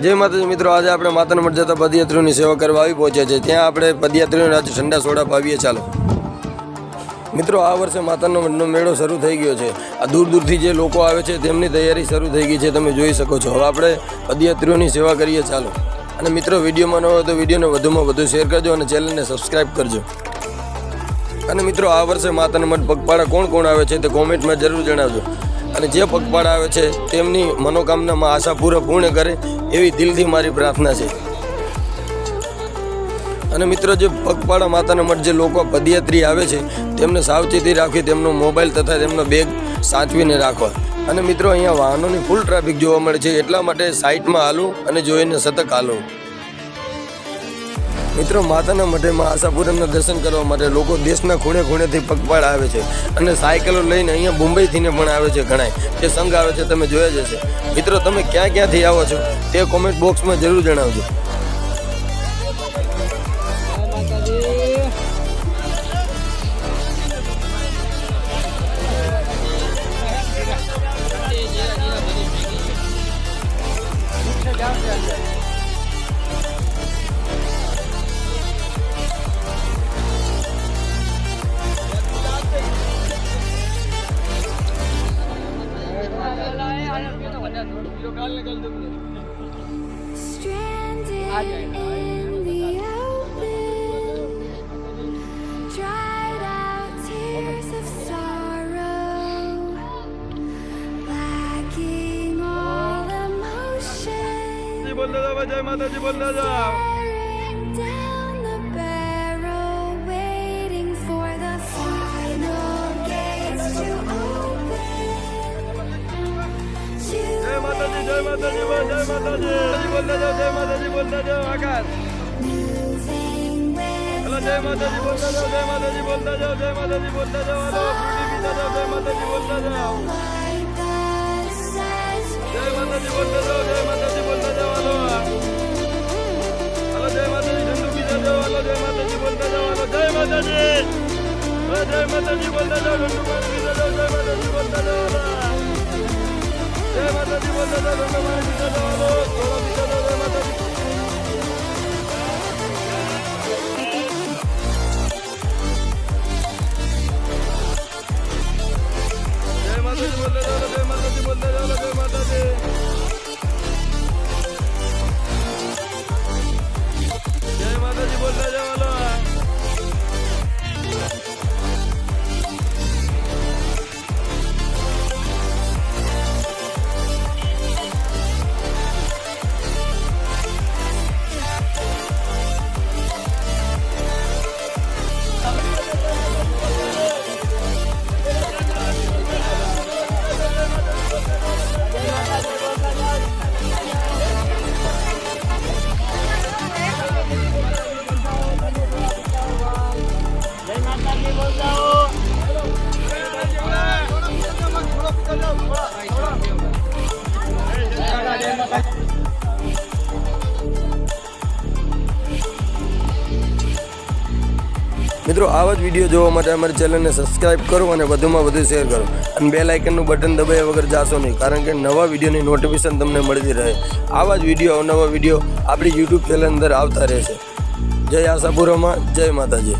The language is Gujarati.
જય માતાજી મિત્રો, આજે આપણે માતાના મઠ જતા પદયાત્રીઓની સેવા કરવા આવી પહોંચ્યા છે ત્યાં આપણે પદયાત્રીઓને આજે ઠંડા સોડા પાવીએ. ચાલો. મિત્રો, આ વર્ષે માતાનો મઠનો મેળો શરૂ થઈ ગયો છે. આ દૂર દૂરથી જે લોકો આવે છે, તેમની તૈયારી શરૂ થઈ ગઈ છે. તમે જોઈ શકો છો. હવે આપણે પદયાત્રીઓની સેવા કરીએ. ચાલો. અને મિત્રો, વિડીયોમાં ન હોય તો વિડીયોને વધુમાં વધુ શેર કરજો અને ચેનલને સબસ્ક્રાઈબ કરજો. અને મિત્રો, આ વર્ષે માતાના મઠ પગપાળા કોણ કોણ આવે છે તે કોમેન્ટમાં જરૂર જણાવજો. અને જે પગપાળા આવે છે, તેમની મનોકામનામાં આશા પૂરે પૂર્ણ કરે એવી દિલથી મારી પ્રાર્થના છે. અને મિત્રો, જે પગપાળા માતાના મઠ જે લોકો પદયાત્રી આવે છે, તેમને સાવચેતી રાખવી તેમનો મોબાઈલ તથા તેમનો બેગ સાચવીને રાખવા. અને મિત્રો, અહીંયા વાહનોની ફૂલ ટ્રાફિક જોવા મળે છે, એટલા માટે સાઇટમાં હાલું અને જોઈને સતત હાલું. મિત્રો, માતાના મઢેમાં આશાપુરમના દર્શન કરવા માટે લોકો દેશના ખૂણે ખૂણેથી પગપાળ આવે છે અને સાયકલો લઈને અહીંયા મુંબઈથીને પણ આવે છે ઘણાય. જે સંઘ આવે છે, તમે જોયા જ હશે. મિત્રો, તમે ક્યાં ક્યાંથી આવો છો તે કોમેન્ટ બોક્સમાં જરૂર જણાવજો. বলতে দাও জয় মাতাজি বলতে দাও জয় মাতাজি মা জয় মাতাজি বলতে যাও জয় মাতাজি বলতে যাও আকাশ জয় মাতাজি বলতে যাও জয় মাতাজি বলতে যাও জয় মাতাজি বলতে যাও আলো রুটি পিতা যাও জয় মাতাজি বলতে যাও জয় মাতাজি বলতে যাও জয় মাতাজি বলতে যাও আলো আলো জয় মাতাজি হিন্দু পিতা যাও আলো জয় মাতাজি বলতে যাও আলো জয় মাতাজি জয় মাতাজি বলতে যাও হিন্দু পিতা যাও জয় মাতাজি বলতে যাও Roger, મિત્રો, આવા જ વીડિયો જોવા માટે અમારી ચેનલને સબસ્ક્રાઇબ કરો અને વધુમાં વધુ શેર કરો. અને બે લાઇકનનું બટન દબાવ્યા વગર જાશો નહીં, કારણ કે નવા વિડીયોની નોટિફિકેશન તમને મળતી રહે. આવા જ વીડિયો, અવનવા વીડિયો આપણી યુટ્યુબ ચેનલ અંદર આવતા રહેશે. જય આશાપુરામાં જય માતાજી.